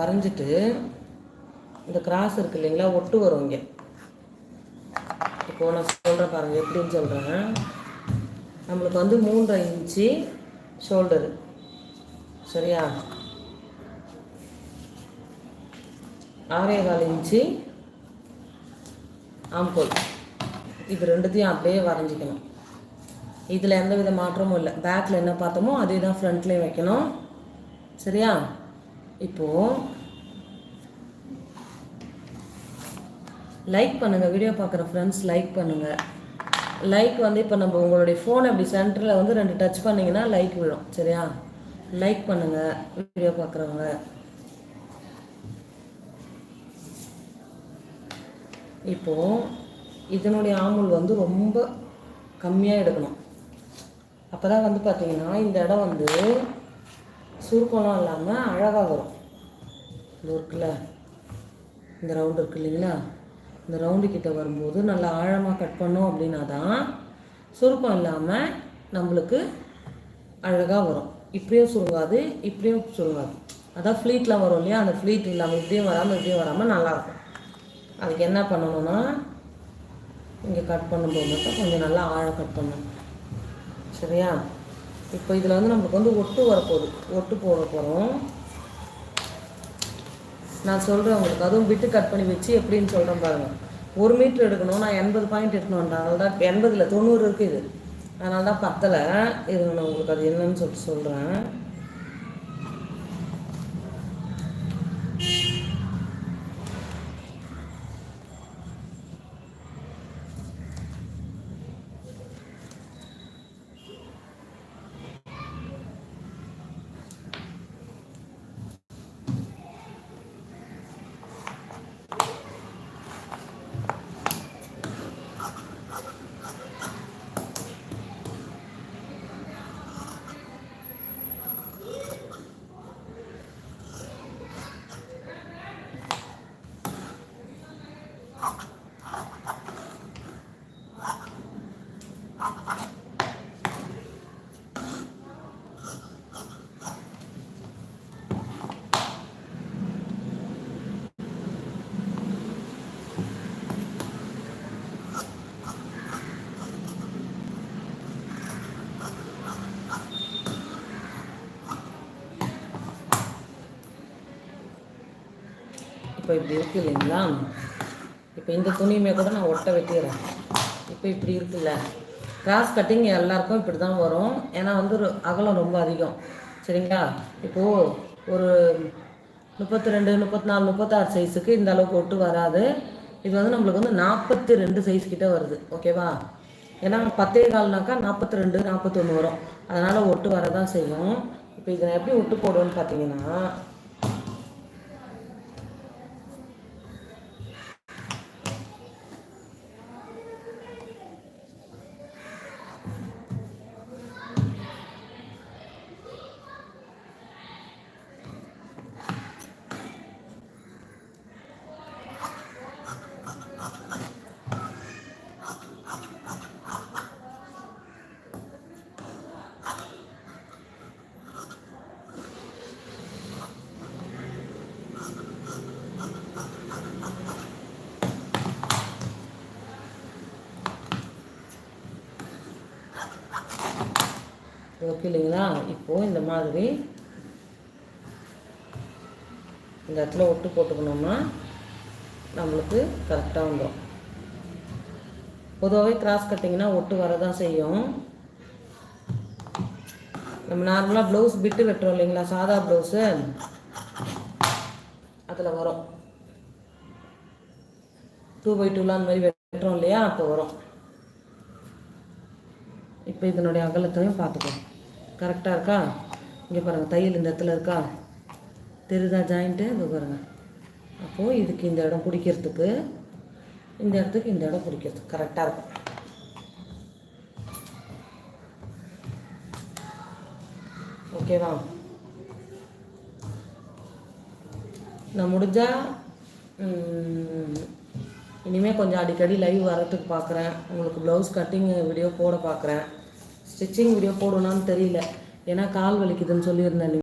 வரைஞ்சிட்டு இந்த கிராஸ் இருக்கு இல்லைங்களா ஒட்டு வரும் இங்கே. இப்போ நான் சொல்கிறேன் பாருங்கள் எப்படின்னு சொல்கிறேன் நம்மளுக்கு வந்து மூன்றரை இன்ச்சு ஷோல்டரு சரியா? ஆறே கால் இன்ச்சு ஆம்கோல் இது ரெண்டுத்தையும் அப்படியே வரைஞ்சிக்கணும். இதில் எந்த வித மாற்றமும் இல்லை. பேக்கில் என்ன பார்த்தோமோ அதே தான் ஃப்ரண்ட்லேயும் வைக்கணும். சரியா? இப்போது லைக் பண்ணுங்கள் வீடியோ பார்க்குற ஃப்ரெண்ட்ஸ் லைக் பண்ணுங்கள் லைக் வந்து இப்போ நம்ம உங்களுடைய ஃபோன் அப்படி சென்டரில் வந்து ரெண்டு டச் பண்ணிங்கன்னா லைக் விழும் சரியா? லைக் பண்ணுங்கள் வீடியோ பார்க்குறவங்க. இப்போது இதனுடைய ஆமுல் வந்து ரொம்ப கம்மியாக எடுக்கணும். அப்போ தான் வந்து பார்த்திங்கன்னா இந்த இடம் வந்து சுருக்கம்லாம் இல்லாமல் அழகாக வரும். இந்த இருக்குல்ல இந்த ரவுண்டு இருக்கு இல்லைங்களா? இந்த ரவுண்டு கிட்டே வரும்போது நல்லா ஆழமாக கட் பண்ணோம் அப்படின்னா தான் சுருக்கம் இல்லாமல் நம்மளுக்கு அழகாக வரும். இப்படியும் சுருங்காது இப்படியும் சுருங்காது. அதான் ஃப்ளீட்லாம் வரும் இல்லையா? அந்த ஃப்ளீட் இல்லாமல் இப்படியும் வராமல் இப்படியும் வராமல் நல்லாயிருக்கும் அதுக்கு என்ன பண்ணணும்னா இங்கே கட் பண்ணும்போது மட்டும் கொஞ்சம் நல்லா ஆழம் கட் பண்ணணும். சரியா? இப்போ இதில் வந்து நம்மளுக்கு வந்து ஒட்டு வரப்போகுது. ஒட்டு போட போகிறோம். நான் சொல்கிறேன் உங்களுக்கு. அதுவும் விட்டு கட் பண்ணி வச்சு எப்படின்னு சொல்கிறேன் பாருங்கள் ஒரு மீட்ரு எடுக்கணும். நான் எண்பது பாயிண்ட் எடுக்கணும்டா அதனால தான் எண்பதில் தொண்ணூறு இருக்குது இது. அதனால தான் பத்தலை. இது நான் உங்களுக்கு அது என்னன்னு சொல்லிட்டு சொல்கிறேன் இப்போ இப்படி இருக்கு இல்லைங்களா இப்போ இந்த துணியுமே கூட நான் ஒட்ட வெட்டிடுறேன். இப்போ இப்படி இருக்குல்ல. கிராஸ் கட்டிங் எல்லாருக்கும் இப்படி தான் வரும். ஏன்னா வந்து ஒரு அகலம் ரொம்ப அதிகம். சரிங்களா? இப்போது ஒரு முப்பத்தி ரெண்டு முப்பத்தி நாலு முப்பத்தாறு சைஸுக்கு இந்த அளவுக்கு ஒட்டு வராது. இது வந்து நம்மளுக்கு வந்து நாற்பத்தி ரெண்டு சைஸ் கிட்ட வருது. ஓகேவா ஏன்னா பத்தே கால்னாக்கா நாற்பத்தி ரெண்டு நாற்பத்தொன்று வரும். அதனால் ஒட்டு வரதான் செய்யும். இப்போ இதை எப்படி ஒட்டு போடுவோன்னு பார்த்தீங்கன்னா ஓகே இல்லைங்களா? இப்போது இந்த மாதிரி இந்த இடத்துல ஒட்டு போட்டுக்கணும்னா நம்மளுக்கு கரெக்டாக வந்துடும் பொதுவாகவே கிராஸ் கட்டிங்கன்னா ஒட்டு வரதான் செய்யும். நம்ம நார்மலாக ப்ளவுஸ் பிட்டு வெட்டுறோம் இல்லைங்களா? சாதா ப்ளவுஸு அதில் வரும். டூ பை டூலாம் அந்த மாதிரி வெட்டுறோம் இல்லையா? அப்போ வரும். இப்போ இதனுடைய அகலத்தையும் பார்த்துக்கோ கரெக்டாக இருக்கா? இங்கே பாருங்கள் தையல் இந்த இடத்துல இருக்கா? தெரியுதா ஜாயிண்ட்டு இங்கே பாருங்கள் அப்போது இதுக்கு இந்த இடம் பிடிக்கிறதுக்கு இந்த இடத்துக்கு இந்த இடம் பிடிக்கிறதுக்கு கரெக்டாக இருக்கும். ஓகேவா நான் முடிஞ்சால் இனிமேல் கொஞ்சம் அடிக்கடி லைவ் வரத்துக்கு பார்க்குறேன் உங்களுக்கு ப்ளவுஸ் கட்டிங் வீடியோ போட பார்க்குறேன் ஸ்டிச்சிங் வீடியோ போடணும்னு தெரியல. ஏன்னா கால் வலிக்குதுன்னு சொல்லியிருந்தேன்